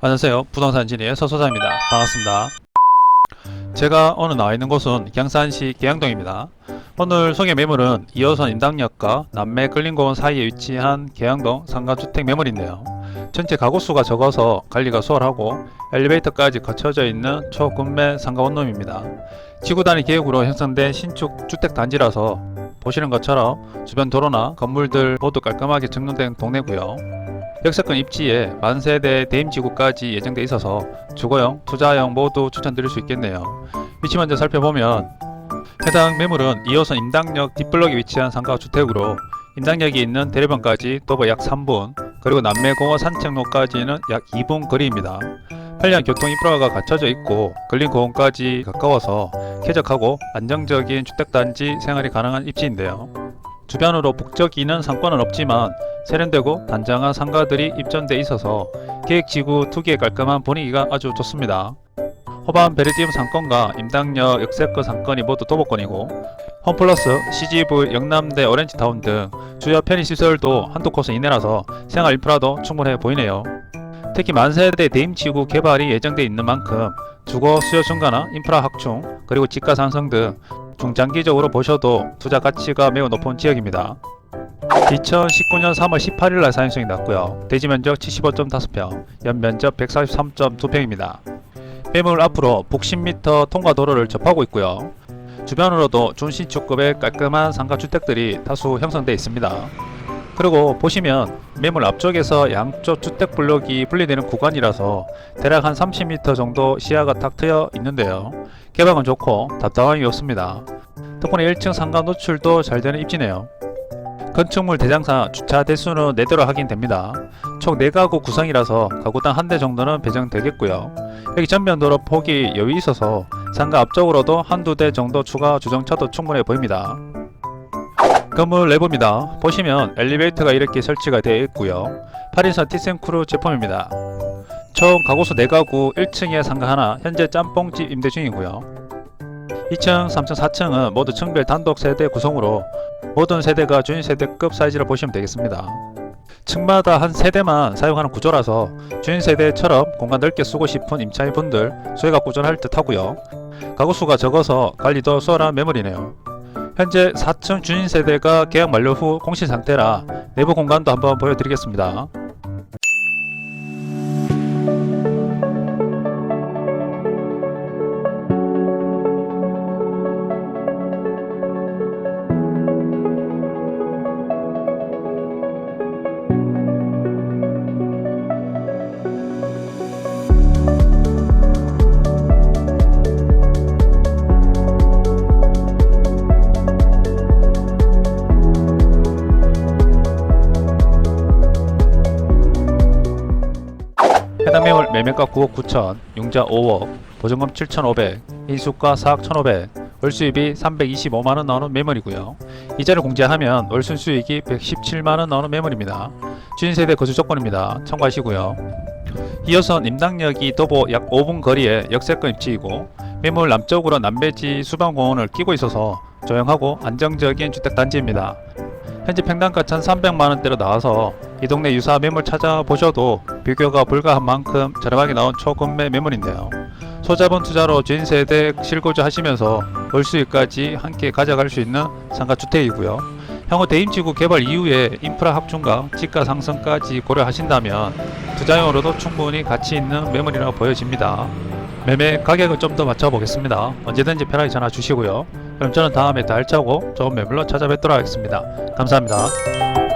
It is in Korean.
안녕하세요. 부동산 진리의 서소자입니다. 반갑습니다. 제가 오늘 나와 있는 곳은 경산시 계양동입니다. 오늘 소개 매물은 2호선 임당역과 남매 끌린공원 사이에 위치한 계양동 상가주택 매물인데요. 전체 가구 수가 적어서 관리가 수월하고 엘리베이터까지 거쳐져 있는 초군매 상가 원룸입니다. 지구 단위 계획으로 형성된 신축 주택 단지라서 보시는 것처럼 주변 도로나 건물들 모두 깔끔하게 정돈된 동네고요. 역세권 입지에 만세대 대임지구까지 예정돼 있어서 주거용, 투자용 모두 추천드릴 수 있겠네요. 위치 먼저 살펴보면 해당 매물은 2호선 임당역 뒷블럭에 위치한 상가 주택으로 임당역이 있는 대로변까지 도보 약 3분 그리고 남매공원 산책로까지는 약 2분 거리입니다. 편리한 교통 인프라가 갖춰져 있고 근린공원까지 가까워서 쾌적하고 안정적인 주택단지 생활이 가능한 입지인데요. 주변으로 북적이는 상권은 없지만 세련되고 단장한 상가들이 입점돼 있어서 계획지구 특유의 깔끔한 분위기가 아주 좋습니다. 호반 베르디움 상권과 임당역 역세권 상권이 모두 도보권이고 홈플러스, CGV, 영남대 오렌지타운 등 주요 편의시설도 한두 코스 이내라서 생활 인프라도 충분해 보이네요. 특히 만세대 대임지구 개발이 예정돼 있는 만큼 주거 수요 증가나 인프라 확충 그리고 지가 상승 등 중장기적으로 보셔도 투자 가치가 매우 높은 지역입니다. 2019년 3월 18일 날 사용성이 났고요. 대지 면적 75.5평, 연면적 143.2평입니다. 매물 앞으로 북 10m 통과 도로를 접하고 있고요. 주변으로도 준신축급의 깔끔한 상가 주택들이 다수 형성되어 있습니다. 그리고 보시면 매물 앞쪽에서 양쪽 주택 블록이 분리되는 구간이라서 대략 한 30m 정도 시야가 탁 트여 있는데요. 개방은 좋고 답답함이 없습니다. 덕분에 1층 상가 노출도 잘 되는 입지네요. 건축물 대장사 주차 대수는 4대로 확인됩니다. 총 4가구 구성이라서 가구당 한 대 정도는 배정되겠고요. 여기 전면도로 폭이 여유 있어서 상가 앞쪽으로도 한두 대 정도 추가 주정차도 충분해 보입니다. 건물 내부입니다. 보시면 엘리베이터가 이렇게 설치가 되어 있고요. 8인선 티센크루 제품입니다. 총 가구수 4가구 1층에 상가 하나 현재 짬뽕집 임대 중이고요. 2층, 3층, 4층은 모두 층별 단독 세대 구성으로 모든 세대가 주인 세대급 사이즈라 보시면 되겠습니다. 층마다 한 세대만 사용하는 구조라서 주인 세대처럼 공간 넓게 쓰고 싶은 임차인 분들 수혜가 꾸준할 듯 하고요. 가구 수가 적어서 관리도 수월한 매물이네요. 현재 4층 주인 세대가 계약 만료 후 공시 상태라 내부 공간도 한번 보여드리겠습니다. 매매가 9억 9천, 융자 5억, 보증금 7,500, 인수가 4억 1,500, 월 수입이 325만원 나오는 매물이고요. 이자를 공제하면 월 순수익이 117만원 나오는 매물입니다. 주인세대 거주 조건입니다. 참고하시고요. 이어서 임당역이 도보 약 5분 거리에 역세권 입지이고 매물 남쪽으로 남배지 수방공원을 끼고 있어서 조용하고 안정적인 주택단지입니다. 현재 평당가 1,300만원대로 나와서 이 동네 유사 매물 찾아보셔도 비교가 불가한 만큼 저렴하게 나온 초급매 매물인데요. 소자본 투자로 주인 세대 실거주 하시면서 월 수익까지 함께 가져갈 수 있는 상가주택이고요. 향후 대임지구 개발 이후에 인프라 확충과 지가 상승까지 고려하신다면 투자용으로도 충분히 가치 있는 매물이라고 보여집니다. 매매 가격을 좀 더 맞춰보겠습니다. 언제든지 편하게 전화 주시고요. 그럼 저는 다음에 더 알차고 좋은 매물로 찾아뵙도록 하겠습니다. 감사합니다.